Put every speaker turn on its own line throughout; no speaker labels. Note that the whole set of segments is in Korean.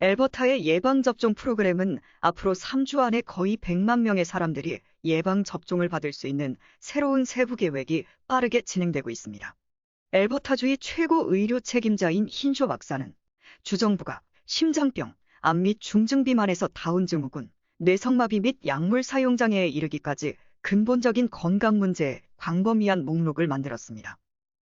엘버타의 예방접종 프로그램은 앞으로 3주 안에 거의 100만 명의 사람들이 예방접종을 받을 수 있는 새로운 세부 계획이 빠르게 진행되고 있습니다. 엘버타주의 최고 의료 책임자인 흰쇼 박사는 주정부가 심장병, 암 및 중증비만에서 다운증후군, 뇌성마비 및 약물 사용장애에 이르기까지 근본적인 건강 문제에 광범위한 목록을 만들었습니다.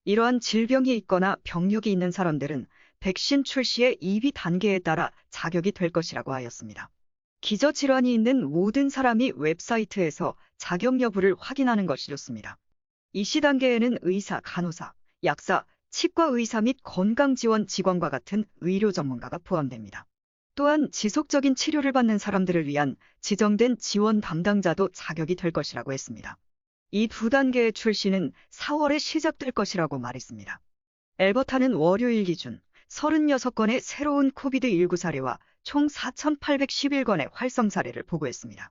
이러한 질병이 있거나 병력이 있는 사람들은 백신 출시의 2비 단계에 따라 자격이 될 것이라고 하였습니다. 기저질환이 있는 모든 사람이 웹사이트에서 자격 여부를 확인하는 것이 좋습니다. 이시 단계에는 의사, 간호사, 약사, 치과 의사 및 건강지원 직원과 같은 의료 전문가가 포함됩니다. 또한 지속적인 치료를 받는 사람들을 위한 지정된 지원 담당자도 자격이 될 것이라고 했습니다. 이 두 단계의 출시는 4월에 시작될 것이라고 말했습니다. 엘버타는 월요일 기준 36건의 새로운 코비드19 사례와 총 4,811건의 활성 사례를 보고했습니다.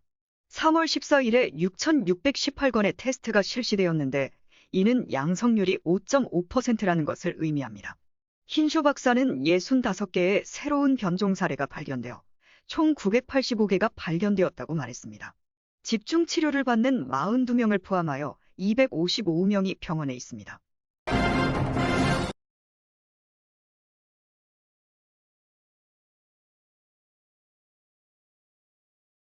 3월 14일에 6,618건의 테스트가 실시되었는데 이는 양성률이 5.5%라는 것을 의미합니다. 흰쇼 박사는 65개의 새로운 변종 사례가 발견되어 총 985개가 발견되었다고 말했습니다. 집중 치료를 받는 42명을 포함하여 255명이 병원에 있습니다.